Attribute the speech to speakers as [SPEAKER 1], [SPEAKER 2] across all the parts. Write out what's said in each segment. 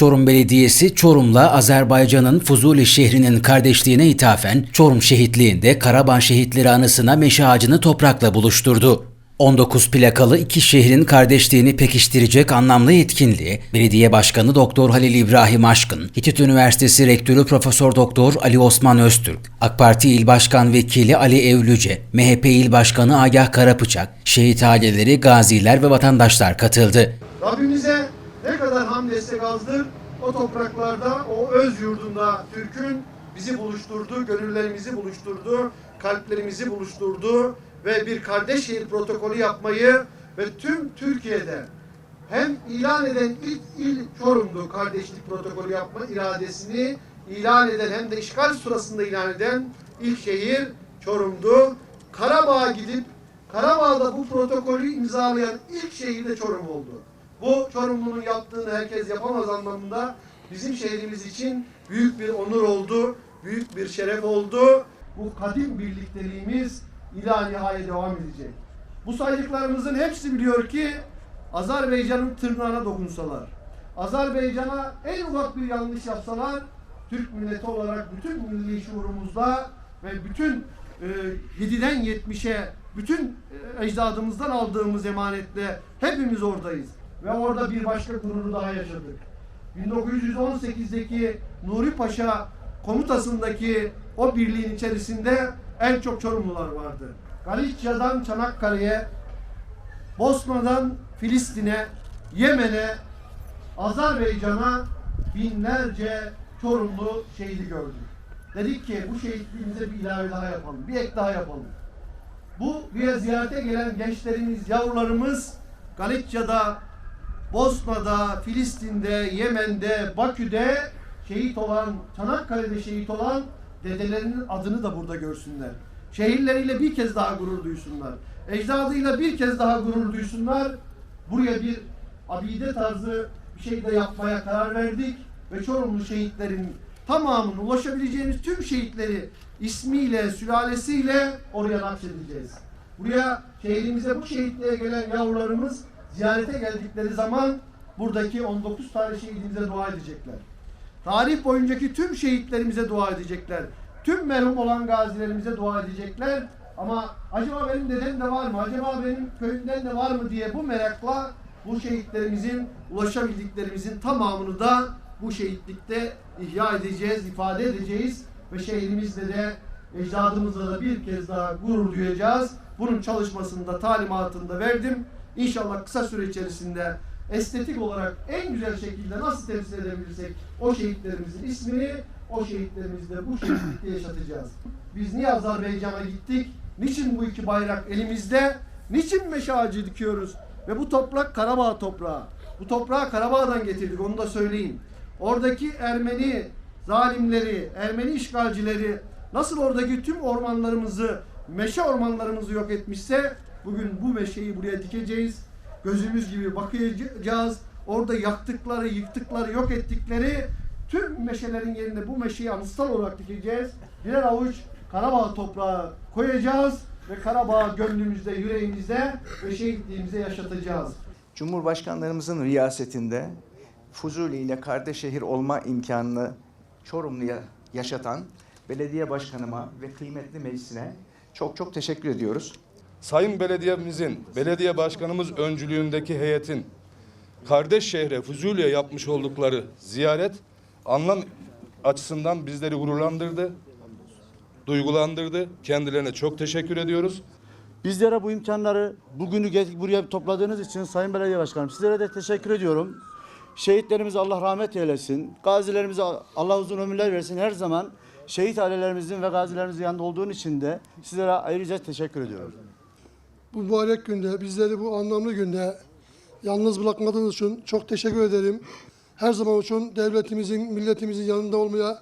[SPEAKER 1] Çorum Belediyesi Çorum'la Azerbaycan'ın Fuzuli şehrinin kardeşliğine ithafen Çorum şehitliğinde Karaban şehitleri anısına meşe ağacını toprakla buluşturdu. 19 plakalı iki şehrin kardeşliğini pekiştirecek anlamlı etkinliğe Belediye Başkanı Doktor Halil İbrahim Aşkın, Hitit Üniversitesi Rektörü Profesör Doktor Ali Osman Öztürk, AK Parti İl Başkan Vekili Ali Evlüce, MHP İl Başkanı Agah Karapıçak, şehit aileleri, gaziler ve vatandaşlar katıldı.
[SPEAKER 2] Rabbimize ne kadar ham destek azdır o topraklarda, o öz yurdunda Türk'ün bizi buluşturdu, gönüllerimizi buluşturdu, kalplerimizi buluşturdu ve bir kardeş şehir protokolü yapmayı ve tüm Türkiye'de hem ilan eden ilk il Çorum'du kardeşlik protokolü yapma iradesini ilan eden hem de işgal sırasında ilan eden ilk şehir Çorum'du. Karabağ'a gidip Karabağ'da bu protokolü imzalayan ilk şehir de Çorum oldu. Bu Çorumlu'nun yaptığını herkes yapamaz anlamında bizim şehrimiz için büyük bir onur oldu, büyük bir şeref oldu. Bu kadim birlikteliğimiz ila nihaya devam edecek. Bu saydıklarımızın hepsi biliyor ki Azerbaycan'ın tırnağına dokunsalar, Azerbaycan'a en ufak bir yanlış yapsalar, Türk milleti olarak bütün milli şuurumuzda ve bütün e, 7'den 70'e bütün e, ecdadımızdan aldığımız emanetle hepimiz oradayız. Ve orada bir başka gururu daha yaşadık. 1918'deki Nuri Paşa komutasındaki o birliğin içerisinde en çok Çorumlular vardı. Galicia'dan Çanakkale'ye, Bosna'dan Filistin'e, Yemen'e, Azerbaycan'a binlerce Çorumlu şehidi gördük. Dedik ki bu şehitliğimize bir ilave daha yapalım, bir ek daha yapalım. Bu buraya ziyarete gelen gençlerimiz, yavrularımız Galicia'da, Bosna'da, Filistin'de, Yemen'de, Bakü'de şehit olan, Çanakkale'de şehit olan dedelerinin adını da burada görsünler. Şehirleriyle bir kez daha gurur duysunlar. Ecdadıyla bir kez daha gurur duysunlar. Buraya bir abide tarzı bir şey de yapmaya karar verdik ve Çorumlu şehitlerin tamamını ulaşabileceğimiz tüm şehitleri ismiyle, sülalesiyle oraya nakşedeceğiz. Buraya şehrimize bu şehitliğe gelen yavrularımız ziyarete geldikleri zaman buradaki 19 tane şehidimize dua edecekler. Tarih boyuncaki tüm şehitlerimize dua edecekler. Tüm merhum olan gazilerimize dua edecekler. Ama acaba benim dedem de var mı? Acaba benim köyümden de var mı diye bu merakla bu şehitlerimizin, ulaşabildiklerimizin tamamını da bu şehitlikte ihya edeceğiz, ifade edeceğiz ve şehrimizle de ecdadımızla da bir kez daha gurur duyacağız. Bunun çalışmasında, talimatında verdim. İnşallah kısa süre içerisinde estetik olarak en güzel şekilde nasıl temsil edebilirsek o şehitlerimizin ismini o şehitlerimizle bu şehitlikte yaşatacağız. Biz niye Azerbaycan'a gittik? Niçin bu iki bayrak elimizde? Niçin meşe ağacı dikiyoruz? Ve bu toprak Karabağ toprağı. Bu toprağı Karabağ'dan getirdik onu da söyleyeyim. Oradaki Ermeni zalimleri, Ermeni işgalcileri nasıl oradaki tüm ormanlarımızı, meşe ormanlarımızı yok etmişse bugün bu meşeyi buraya dikeceğiz. Gözümüz gibi bakacağız. Orada yaktıkları, yıktıkları, yok ettikleri tüm meşelerin yerine bu meşeyi anıtsal olarak dikeceğiz. Birer avuç Karabağ toprağı koyacağız ve Karabağ gönlümüzde, yüreğimizde ve şehitliğimize yaşatacağız.
[SPEAKER 3] Cumhurbaşkanlarımızın riyasetinde Fuzuli ile kardeş şehir olma imkanını Çorumlu'ya yaşatan belediye başkanıma ve kıymetli meclisine çok çok teşekkür ediyoruz.
[SPEAKER 4] Sayın Belediyemizin, belediye başkanımız öncülüğündeki heyetin kardeş şehre Fuzuli'ye yapmış oldukları ziyaret anlam açısından bizleri gururlandırdı, duygulandırdı. Kendilerine çok teşekkür ediyoruz.
[SPEAKER 5] Bizlere bu imkanları bugünü buraya topladığınız için Sayın Belediye Başkanım sizlere de teşekkür ediyorum. Şehitlerimize Allah rahmet eylesin. Gazilerimize Allah uzun ömürler versin. Her zaman şehit ailelerimizin ve gazilerimizin yanında olduğun için de sizlere ayrıca teşekkür ediyorum.
[SPEAKER 6] Bu mübarek günde, bizleri bu anlamlı günde yalnız bırakmadığınız için çok teşekkür ederim. Her zaman için devletimizin, milletimizin yanında olmaya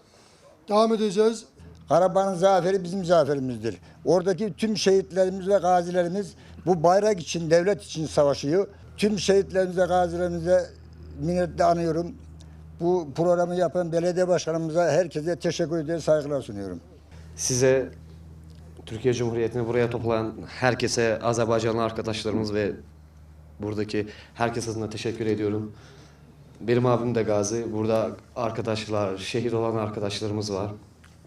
[SPEAKER 6] devam edeceğiz.
[SPEAKER 7] Karabağ'ın zaferi bizim zaferimizdir. Oradaki tüm şehitlerimiz ve gazilerimiz bu bayrak için, devlet için savaşıyor. Tüm şehitlerimize, gazilerimize minnetle anıyorum. Bu programı yapan belediye başkanımıza herkese teşekkür ederim, saygılar sunuyorum.
[SPEAKER 8] Size Türkiye Cumhuriyeti'ni buraya toplayan herkese, Azerbaycanlı arkadaşlarımız ve buradaki herkes adına teşekkür ediyorum. Benim abim de gazi. Burada arkadaşlar, şehit olan arkadaşlarımız var.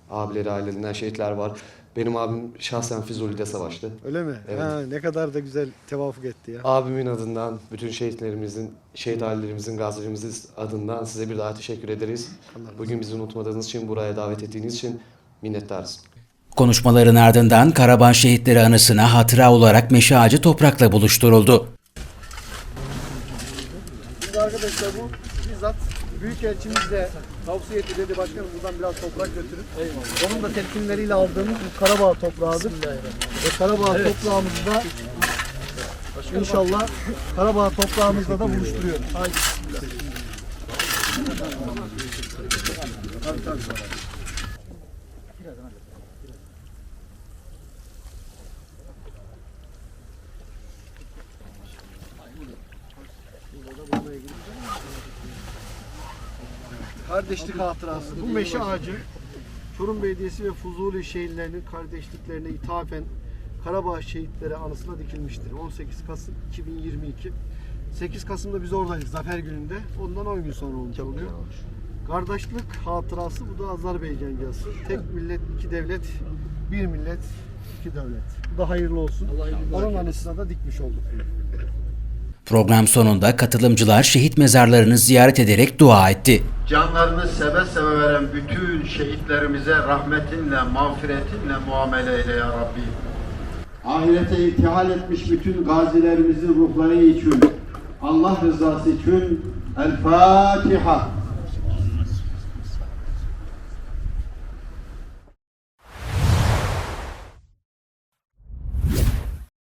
[SPEAKER 8] Abileri ailelerinden şehitler var. Benim abim şahsen Füzuli'de savaştı.
[SPEAKER 2] Öyle mi?
[SPEAKER 8] Evet.
[SPEAKER 2] Ha, ne kadar da güzel tevafuk etti ya.
[SPEAKER 8] Abimin adından, bütün şehitlerimizin, şehit ailelerimizin, gazilerimizin adından size bir daha teşekkür ederiz. Bugün bizi unutmadığınız için, buraya davet ettiğiniz için minnettarız.
[SPEAKER 1] Konuşmaların ardından Karaban şehitleri anısına hatıra olarak meşe ağacı toprakla buluşturuldu.
[SPEAKER 2] Şimdi arkadaşlar bu bizzat Büyükelçimiz de tavsiye etti dedi başkanım buradan biraz toprak götürün. Eyvallah. Onun da tepkinleriyle aldığımız bu Karabağ toprağıdır. Ve Karabağ toprağımızı da inşallah Karabağ toprağımızla da buluşturuyoruz. Haydi. Tabii, tabii. Kardeşlik hatırası. Bu meşe ağacı Çorum Belediyesi ve Fuzuli şehirlerinin kardeşliklerine ithafen Karabağ şehitleri anısına dikilmiştir. 18 Kasım 2022. 8 Kasım'da biz oradayız Zafer gününde. Ondan 10 gün sonra olmuş oluyor. Kardeşlik hatırası bu da Azerbaycan yazısı. Tek millet, iki devlet, bir millet, iki devlet. Bu da hayırlı olsun. Onun anısına da dikmiş olduk.
[SPEAKER 1] Program sonunda katılımcılar şehit mezarlarını ziyaret ederek dua etti.
[SPEAKER 9] Canlarını seve seve veren bütün şehitlerimize rahmetinle, mağfiretinle muamele eyle ya Rabbi. Ahirete irtihal etmiş bütün gazilerimizin ruhları için, Allah rızası için El Fatiha.